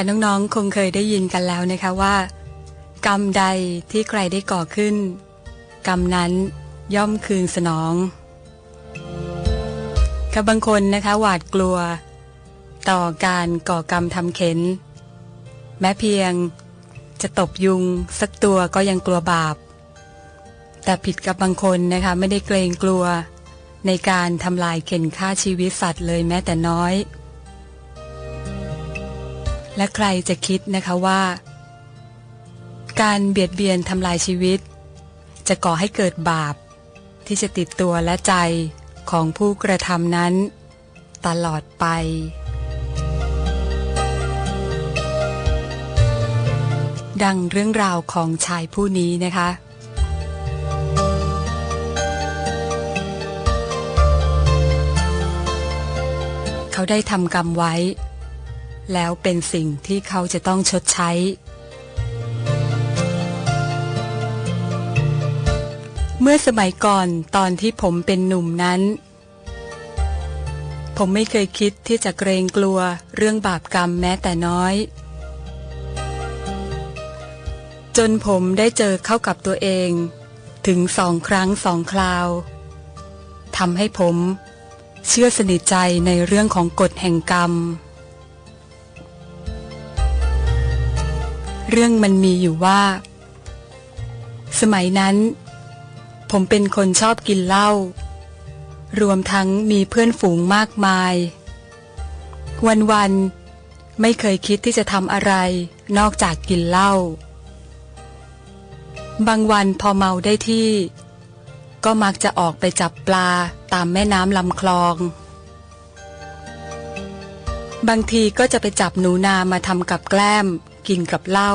กันน้องๆ คงเคยได้ยินกันแล้วนะคะว่า กรรมใดที่ใครได้ก่อขึ้น กรรมนั้นย่อมคืนสนองกับบางคนนะคะหวาดกลัว ต่อการก่อกรรมทำเข็น แม้เพียงจะตบยุงสักตัวก็ยังกลัวบาป แต่ผิดกับบางคนนะคะไม่ได้เกรงกลัว ในการทำลายเข็นฆ่าชีวิตสัตว์เลยแม้แต่น้อย และใครจะคิดนะคะว่า การเบียดเบียนทำลายชีวิต จะก่อให้เกิดบาป ที่จะติดตัวและใจของผู้กระทำนั้น ตลอดไป ดังเรื่องราวของชายผู้นี้นะคะเขาได้ทำกรรมไว้ แล้วเป็นสิ่งที่เขาจะต้องชดใช้ เมื่อสมัยก่อนตอนที่ผมเป็นหนุ่มนั้น ผมไม่เคยคิดที่จะเกรงกลัวเรื่องบาปกรรมแม้แต่น้อย จนผมได้เจอเข้ากับตัวเอง ถึงสองครั้งสองคราวทำให้ผม เชื่อสนิทใจในเรื่องของกฎแห่งกรรม เรื่องมันมีอยู่ว่า สมัยนั้น ผมเป็นคนชอบกินเหล้า รวมทั้งมีเพื่อนฝูงมากมาย วันๆ ไม่เคยคิดที่จะทำอะไร นอกจากกินเหล้า บางวันพอเมาได้ที่ ก็มักจะออกไปจับปลาตามแม่น้ำลำคลองบางทีก็จะไปจับหนูนามาทำกับแกล้ม กินกับเหล้า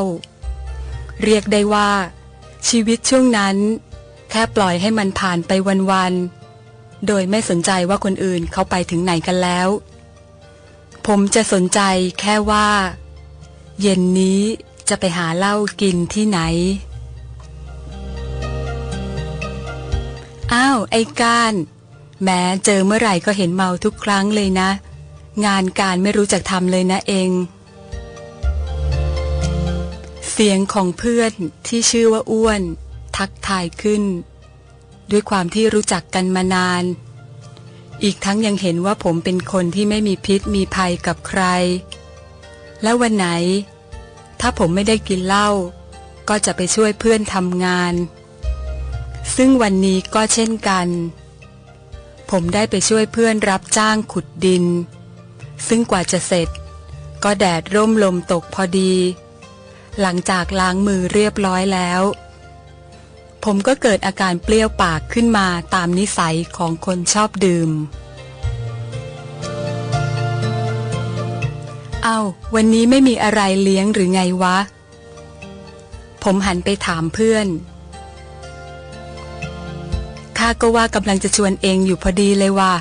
เรียกได้ว่า ชีวิตช่วงนั้น แค่ปล่อยให้มันผ่านไปวันๆ โดยไม่สนใจว่าคนอื่นเขาไปถึงไหนกันแล้ว ผมจะสนใจแค่ว่า เย็นนี้จะไปหาเหล้ากินที่ไหน อ้าว ไอ้ก้าน แม้เจอเมื่อไหร่ก็เห็นเมาทุกครั้งเลยนะ งานการไม่รู้จักทำเลยนะเอง เสียงของเพื่อนที่ชื่อว่าอ้วน ทักทายขึ้น ด้วยความที่รู้จักกันมานาน อีกทั้งยังเห็นว่าผมเป็นคนที่ไม่มีพิษมีภัยกับใคร แล้ววันไหน ถ้าผมไม่ได้กินเหล้าก็จะไปช่วยเพื่อนทำงาน ซึ่งวันนี้ก็เช่นกัน ผมได้ไปช่วยเพื่อนรับจ้างขุดดิน ซึ่งกว่าจะเสร็จ ก็แดดร่มลมตกพอดี หลังจากล้างมือเรียบร้อยแล้ว ผมก็เกิดอาการเปรี้ยวปากขึ้นมาตามนิสัยของคนชอบดื่ม เอา้า วันนี้ไม่มีอะไรเลี้ยงหรือไงวะ ผมหันไปถามเพื่อนข้าก็ว่ากำลังจะชวนเองอยู่พอดีเลยว่ะ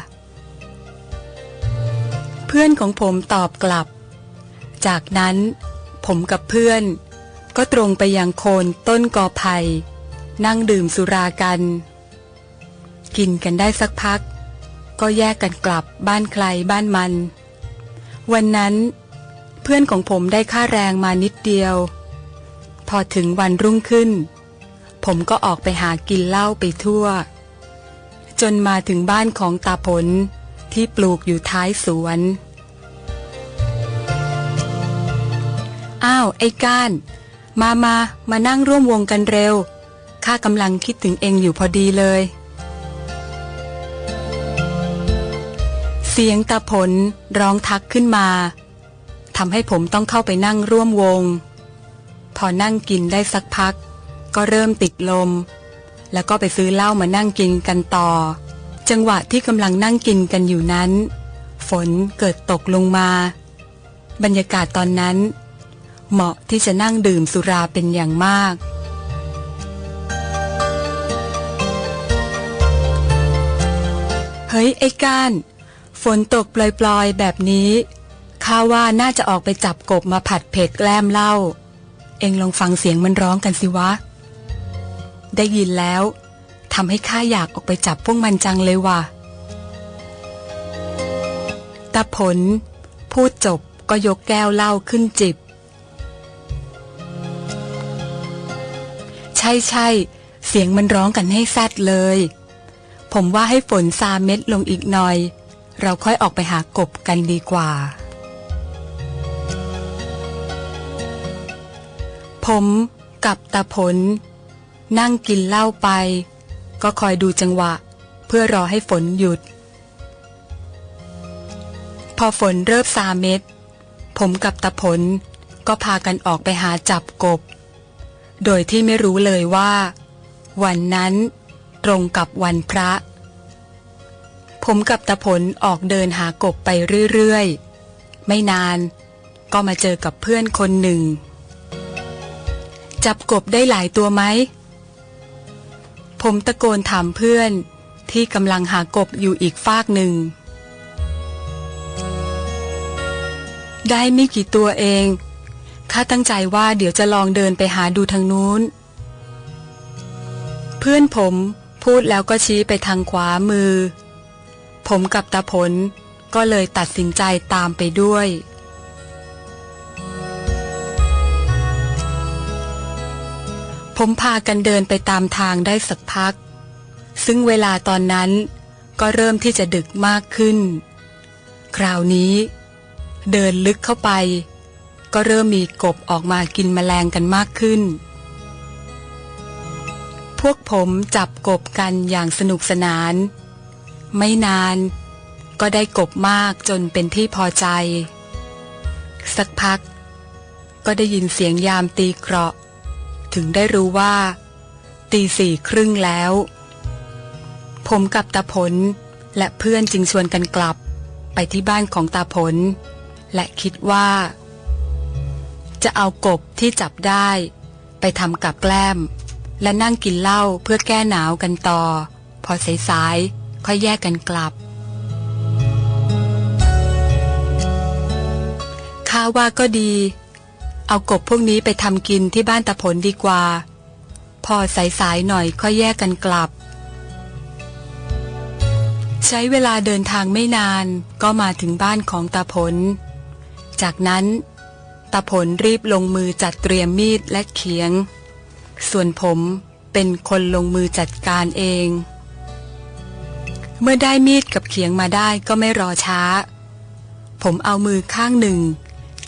เพื่อนของผมตอบกลับ จากนั้น ผมกับเพื่อน ก็ตรงไปยังโคนต้นกอไผ่นั่งดื่มสุรากัน กินกันได้สักพัก ก็แยกกันกลับบ้านใครบ้านมัน วันนั้นเพื่อนของผมได้ค่าแรงมานิดเดียว พอถึงวันรุ่งขึ้น ผมก็ออกไปหากินเหล้าไปทั่ว จนมาถึงบ้านของตาผลที่ปลูกอยู่ท้ายสวน อ้าวไอ้ก้าน มามามานั่งร่วมวงกันเร็ว ข้ากำลังคิดถึงเองอยู่พอดีเลย เสียงตาผลร้องทักขึ้นมาทำให้ผมต้องเข้าไปนั่งร่วมวง พอนั่งกินได้สักพัก ก็เริ่มติดลม แล้วก็ไปซื้อเหล้ามานั่งกินกันต่อ จังหวะที่กำลังนั่งกินกันอยู่นั้น ฝนเกิดตกลงมา บรรยากาศตอนนั้น เหมาะที่จะนั่งดื่มสุราเป็นอย่างมาก เฮ้ย ไอ้ก้าน ฝนตกปลอยๆ แบบนี้ ข้าว่าน่าจะออกไปจับกบมาผัดเผ็ดแกล้มเหล้า เองลองฟังเสียงมันร้องกันสิวะ ได้ยินแล้วทำให้ข้าอยากออกไปจับพวกมันจังเลยว่ะตาผล พูดจบก็ยกแก้วเหล้าขึ้นจิบ ใช่ใช่เสียงมันร้องกันให้แซดเลย ผมว่าให้ฝนซาเม็ดลงอีกหน่อย เราค่อยออกไปหากบกันดีกว่า ผมกับตาผล นั่งกินเหล้าไป ก็คอยดูจังหวะ เพื่อรอให้ฝนหยุด พอฝนเริ่มซาเม็ด ผมกับตาผลก็พากันออกไปหาจับกบ โดยที่ไม่รู้เลยว่า วันนั้นตรงกับวันพระ ผมกับตาผลออกเดินหากบไปเรื่อยๆ ไม่นานก็มาเจอกับเพื่อนคนหนึ่ง จับกบได้หลายตัวไหม ผมตะโกนถามเพื่อนที่กำลังหากบอยู่อีกฟากหนึ่ง ได้ไม่กี่ตัวเอง ข้าตั้งใจว่าเดี๋ยวจะลองเดินไปหาดูทางนู้น เพื่อนผมพูดแล้วก็ชี้ไปทางขวามือ ผมกับตาผลก็เลยตัดสินใจตามไปด้วย ผมพากันเดินไปตามทางได้สักพัก ซึ่งเวลาตอนนั้นก็เริ่มที่จะดึกมากขึ้น คราวนี้ เดินลึกเข้าไป ก็เริ่มมีกบออกมากินแมลงกันมากขึ้น พวกผมจับกบกันอย่างสนุกสนาน ไม่นาน ก็ได้กบมากจนเป็นที่พอใจ สักพัก ก็ได้ยินเสียงยามตีเกราะ ถึงได้รู้ว่า ตีสี่ครึ่งแล้ว ผมกับตาผลและเพื่อนจึงชวนกันกลับไปที่บ้านของตาผล และคิดว่า จะเอากบที่จับได้ ไปทำกับแกล้ม และนั่งกินเหล้าเพื่อแก้หนาวกันต่อ พอสายๆค่อยแยกกันกลับข้าว่าก็ดี เอากบพวกนี้ไปทำกินที่บ้านตาผลดีกว่า พอสายๆหน่อยค่อยแยกกันกลับ ใช้เวลาเดินทางไม่นานก็มาถึงบ้านของตาผล จากนั้น ตาผลรีบลงมือจัดเตรียมมีดและเขียง ส่วนผมเป็นคนลงมือจัดการเอง เมื่อได้มีดกับเขียงมาได้ก็ไม่รอช้า ผมเอามือข้างหนึ่ง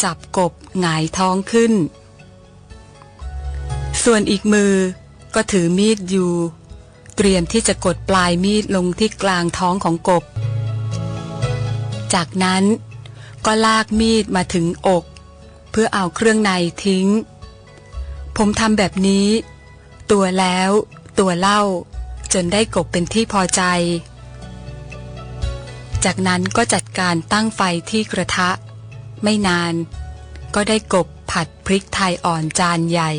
จับกบหงายท้องขึ้น ส่วนอีกมือก็ถือมีดอยู่ เตรียมที่จะกดปลายมีดลงที่กลางท้องของกบ จากนั้นก็ลากมีดมาถึงอก เพื่อเอาเครื่องในทิ้ง ผมทำแบบนี้ ตัวแล้ว ตัวเล่า จนได้กบเป็นที่พอใจ จากนั้นก็จัดการตั้งไฟที่กระทะ ไม่นาน ก็ได้กบผัดพริกไทยอ่อนจานใหญ่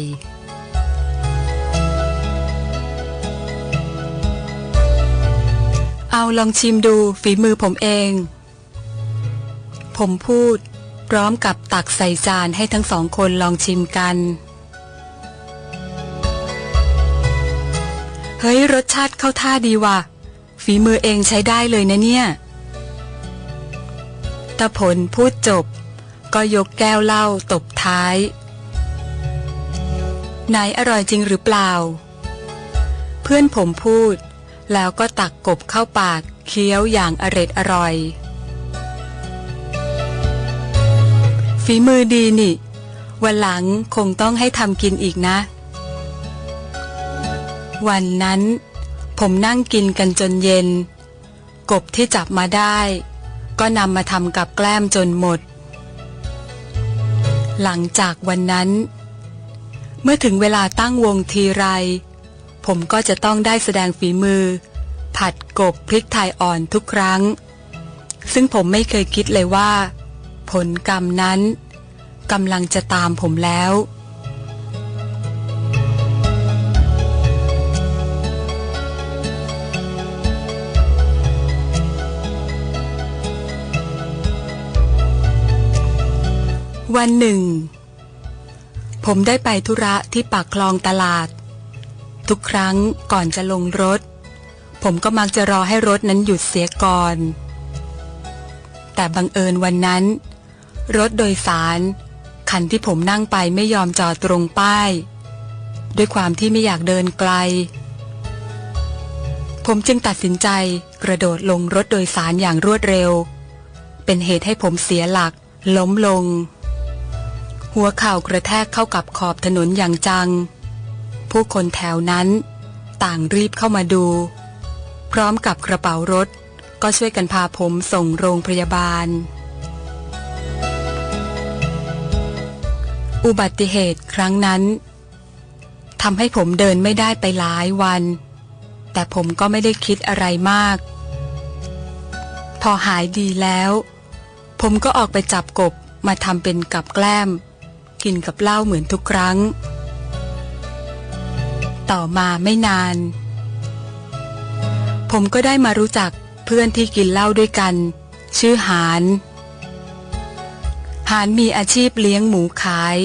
เอาลองชิมดูฝีมือผมเอง ผมพูด พร้อมกับตักใส่จานให้ทั้งสองคนลองชิมกัน เฮ้ย รสชาติเข้าท่าดีว่ะ ฝีมือเองใช้ได้เลยนะเนี่ยตาผลพูดจบ ก็ยกแก้วเหล้าตบท้าย ไหนอร่อยจริงหรือเปล่า เพื่อนผมพูด แล้วก็ตักกบเข้าปากเคี้ยวอย่างอร็ดอร่อย ฝีมือดีนี่ วันหลังคงต้องให้ทำกินอีกนะ วันนั้น ผมนั่งกินกันจนเย็น กบที่จับมาได้ ก็นำมาทำกับแกล้มจนหมด หลังจากวันนั้น เมื่อถึงเวลาตั้งวงทีไร ผมก็จะต้องได้แสดงฝีมือ ผัดกบพริกไทยอ่อนทุกครั้ง ซึ่งผมไม่เคยคิดเลยว่า ผลกรรมนั้นกำลังจะตามผมแล้ว วันหนึ่ง ผมได้ไปธุระที่ปากคลองตลาด ทุกครั้งก่อนจะลงรถ ผมก็มักจะรอให้รถนั้นหยุดเสียก่อน แต่บังเอิญวันนั้น รถโดยสาร คันที่ผมนั่งไปไม่ยอมจอดตรงป้าย ด้วยความที่ไม่อยากเดินไกล ผมจึงตัดสินใจกระโดดลงรถโดยสารอย่างรวดเร็ว เป็นเหตุให้ผมเสียหลัก ล้มลง หัวเข่ากระแทกเข้ากับขอบถนนอย่างจัง ผู้คนแถวนั้น ต่างรีบเข้ามาดู พร้อมกับกระเป๋ารถก็ช่วยกันพาผมส่งโรงพยาบาล อุบัติเหตุครั้งนั้นทำให้ผมเดินไม่ได้ไปหลายวัน แต่ผมก็ไม่ได้คิดอะไรมาก พอหายดีแล้ว ผมก็ออกไปจับกบมาทำเป็นกับแกล้ม กินกับเหล้าเหมือนทุกครั้ง ต่อมาไม่นาน ผมก็ได้มารู้จักเพื่อนที่กินเหล้าด้วยกัน ชื่อหาน หานมีอาชีพเลี้ยงหมูขาย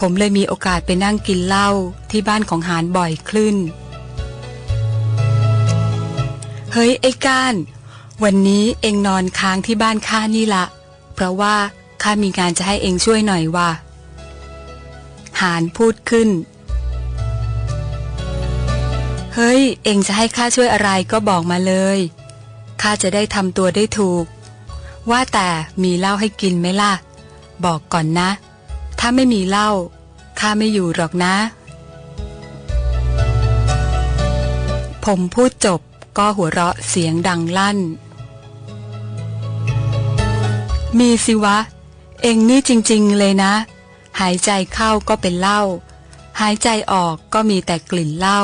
ผมเลยมีโอกาสไปนั่งกินเหล้าที่บ้านของหานบ่อยขึ้น เฮ้ยไอ้ก้าน วันนี้เองนอนค้างที่บ้านข้านี่ละ เพราะว่าข้ามีงานจะให้เองช่วยหน่อยว่ะหานพูดขึ้น เฮ้ย เองจะให้ข้าช่วยอะไรก็บอกมาเลย ข้าจะได้ทำตัวได้ถูก ว่าแต่มีเหล้าให้กินไหมล่ะ บอกก่อนนะ ถ้าไม่มีเหล้าข้าไม่อยู่หรอกนะ ผมพูดจบก็หัวเราะเสียงดังลั่น มีสิวะ เองนี่จริงๆเลยนะ หายใจเข้าก็เป็นเหล้าหายใจออกก็มีแต่กลิ่นเหล้า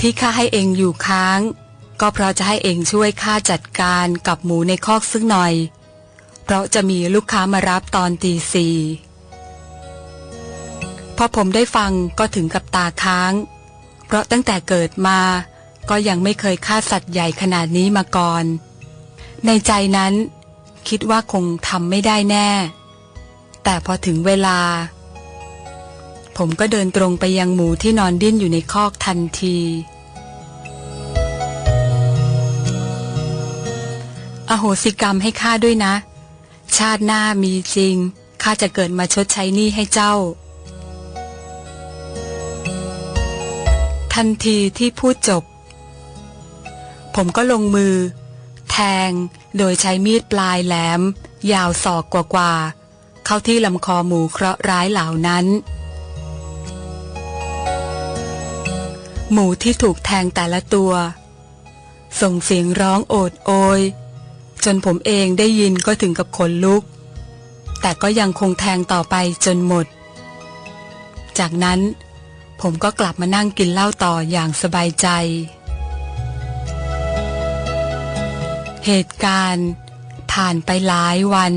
ที่ข้าให้เองอยู่ค้าง ก็เพราะจะให้เองช่วยข้าจัดการกับหมูในคอกซึ่งหน่อย เพราะจะมีลูกค้ามารับตอนตีสี่พอผมได้ฟังก็ถึงกับตาค้าง เพราะตั้งแต่เกิดมาก็ยังไม่เคยฆ่าสัตว์ใหญ่ขนาดนี้มาก่อน ในใจนั้น คิดว่าคงทำไม่ได้แน่ แต่พอถึงเวลา ผมก็เดินตรงไปยังหมูที่นอนดิ้นอยู่ในคอกทันที อโหสิกรรมให้ข้าด้วยนะ ชาติหน้ามีจริงข้าจะเกิดมาชดใช้หนี้ให้เจ้า ทันทีที่พูดจบ ผมก็ลงมือ แทงโดยใช้มีดปลายแหลม ยาวศอกกว่าๆเข้าที่ลำคอหมูเคราะห์ร้ายเหล่านั้นหมูที่ถูกแทงแต่ละตัว ส่งเสียงร้องโอดโอย จนผมเองได้ยินก็ถึงกับขนลุก แต่ก็ยังคงแทงต่อไปจนหมด จากนั้นผมก็กลับมานั่งกินเหล้าต่ออย่างสบายใจ เหตุการณ์ผ่านไปหลายวัน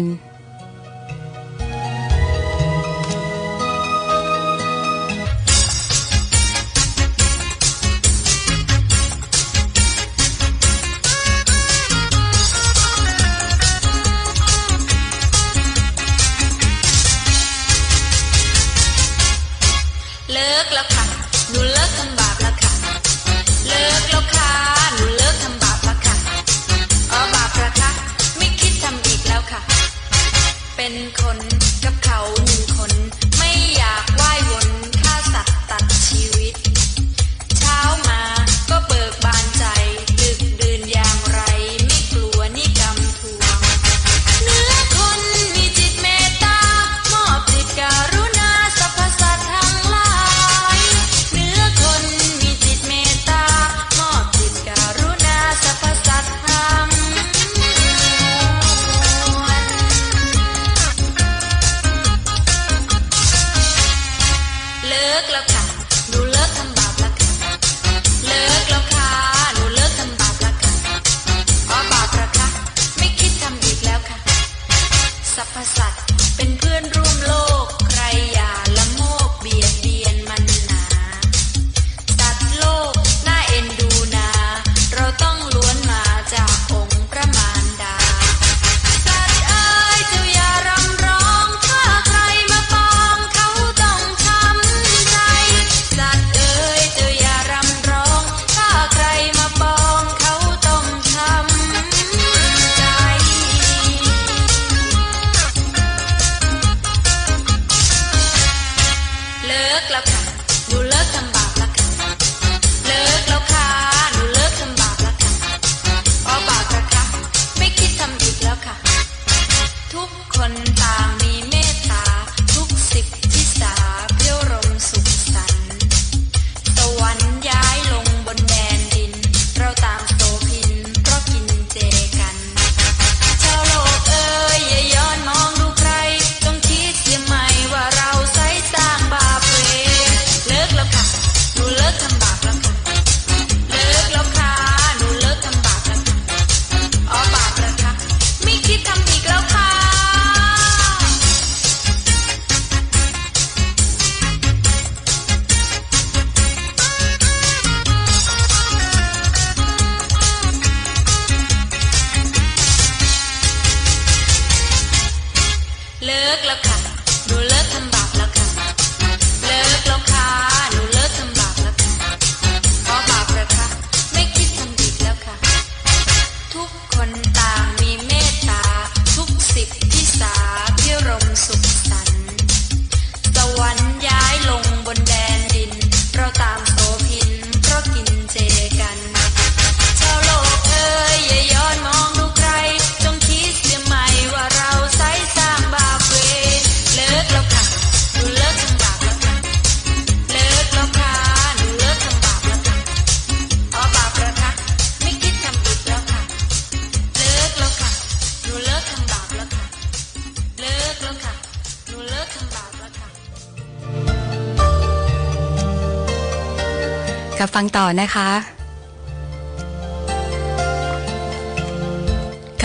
ฟังต่อนะคะ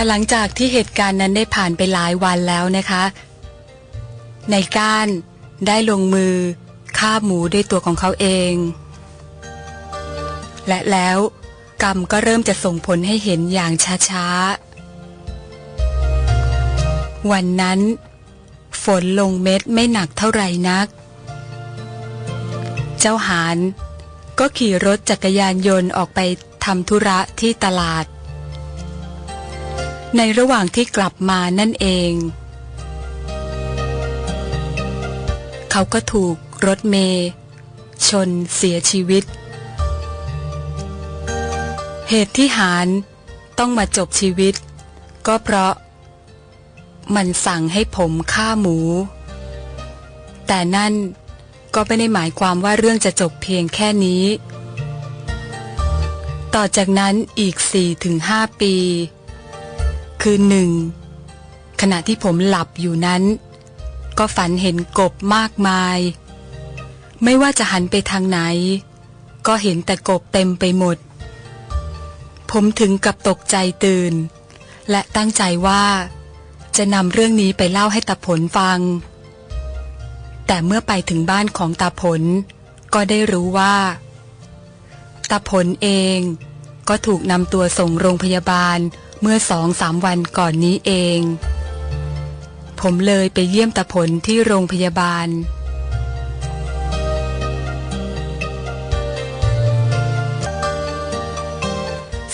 หลังจากที่เหตุการณ์นั้นได้ผ่านไปหลายวันแล้วนะคะ ในก้านได้ลงมือฆ่าหมูด้วยตัวของเขาเอง และแล้วกรรมก็เริ่มจะส่งผลให้เห็นอย่างช้าๆ วันนั้น ฝนลงเม็ดไม่หนักเท่าไหร่นัก เจ้าหาน ก็ขี่รถจักรยานยนต์ออกไปทำธุระที่ตลาด ในระหว่างที่กลับมานั่นเอง เขาก็ถูกรถเมย์ชนเสียชีวิต เหตุที่หารต้องมาจบชีวิต ก็เพราะ มันสั่งให้ผมฆ่าหมู แต่นั่น ก็ไม่ได้หมายความว่าเรื่องจะจบเพียงแค่นี้ ต่อจากนั้นอีก 4-5 ปี คือหนึ่งขณะที่ผมหลับอยู่นั้น ก็ฝันเห็นกบมากมาย ไม่ว่าจะหันไปทางไหน ก็เห็นแต่กบเต็มไปหมด ผมถึงกับตกใจตื่น และตั้งใจว่า จะนำเรื่องนี้ไปเล่าให้ตาผลฟัง แต่เมื่อไปถึงบ้านของตาผล ก็ได้รู้ว่าตาผลเองก็ถูกนำตัวส่งโรงพยาบาลเมื่อสองสามวันก่อนนี้เอง ผมเลยไปเยี่ยมตาผลที่โรงพยาบาล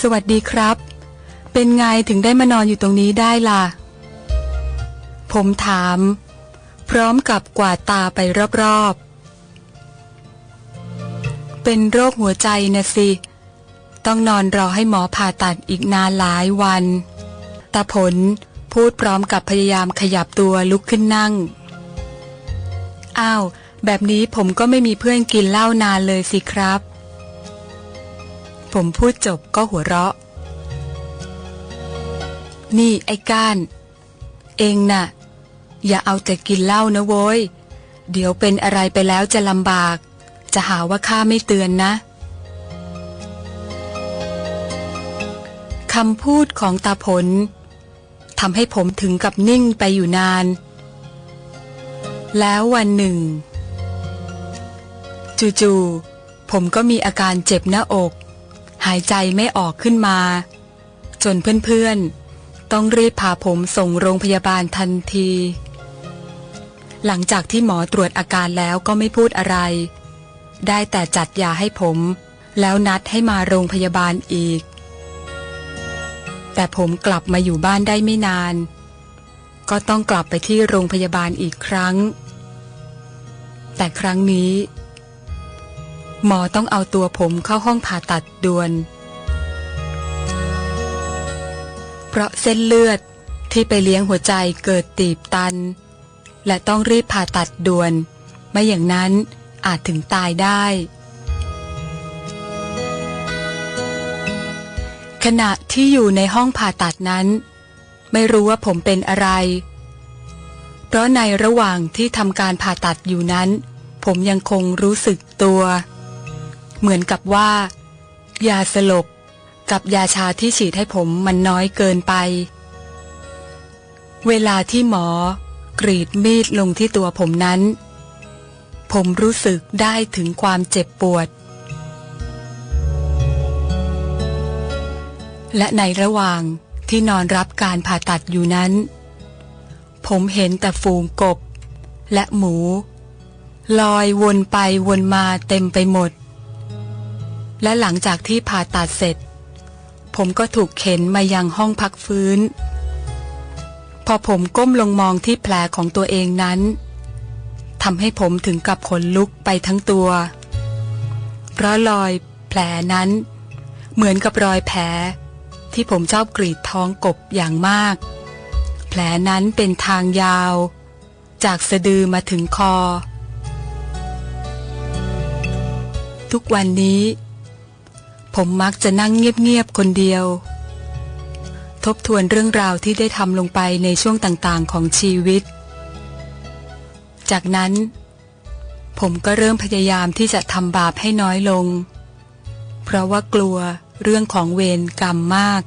สวัสดีครับ เป็นไงถึงได้มานอนอยู่ตรงนี้ได้ล่ะ ผมถาม พร้อมกับกวาดตาไปรอบๆ เป็นโรคหัวใจนะสิ ต้องนอนรอให้หมอผ่าตัดอีกนานหลายวันตาผลพูดพร้อมกับพยายามขยับตัวลุกขึ้นนั่ง อ้าว แบบนี้ผมก็ไม่มีเพื่อนกินเหล้านานเลยสิครับ ผมพูดจบก็หัวเราะ นี่ไอ้ก้าน เองน่ะ อย่าเอาแต่กินเหล้านะโว้ย เดี๋ยวเป็นอะไรไปแล้วจะลำบาก จะหาว่าข้าไม่เตือนนะคำพูดของตาผลทำให้ผมถึงกับนิ่งไปอยู่นาน แล้ววันหนึ่ง จู่ๆผมก็มีอาการเจ็บหน้าอก หายใจไม่ออกขึ้นมา จนเพื่อนๆ ต้องรีบพาผมส่งโรงพยาบาลทันที หลังจากที่หมอตรวจอาการแล้วก็ไม่พูดอะไร ได้แต่จัดยาให้ผม แล้วนัดให้มาโรงพยาบาลอีก แต่ผมกลับมาอยู่บ้านได้ไม่นาน ก็ต้องกลับไปที่โรงพยาบาลอีกครั้ง แต่ครั้งนี้ หมอต้องเอาตัวผมเข้าห้องผ่าตัดด่วน เพราะเส้นเลือดที่ไปเลี้ยงหัวใจเกิดตีบตัน และต้องรีบผ่าตัดด่วน ไม่อย่างนั้นอาจถึงตายได้ ขณะที่อยู่ในห้องผ่าตัดนั้น ไม่รู้ว่าผมเป็นอะไร เพราะในระหว่างที่ทำการผ่าตัดอยู่นั้น ผมยังคงรู้สึกตัว เหมือนกับว่า ยาสลบกับยาชาที่ฉีดให้ผมมันน้อยเกินไป เวลาที่หมอ กรีดมีดลงที่ตัวผมนั้น ผมรู้สึกได้ถึงความเจ็บปวด และในระหว่างที่นอนรับการผ่าตัดอยู่นั้น ผมเห็นแต่ฝูงกบ และหมู ลอยวนไปวนมาเต็มไปหมด และหลังจากที่ผ่าตัดเสร็จ ผมก็ถูกเข็นมายังห้องพักฟื้น พอผมก้มลงมองที่แผลของตัวเองนั้นทำให้ผมถึงกับขนลุกไปทั้งตัว เพราะรอยแผลนั้น เหมือนกับรอยแผล ที่ผมชอบกรีดท้องกบอย่างมาก แผลนั้นเป็นทางยาว จากสะดือมาถึงคอ ทุกวันนี้ ผมมักจะนั่งเงียบๆคนเดียว ทบทวนเรื่องราวที่ได้ทำลงไปในช่วงต่างๆของชีวิต จากนั้น ผมก็เริ่มพยายามที่จะทำบาปให้น้อยลง เพราะว่ากลัวเรื่องของเวรกรรมมาก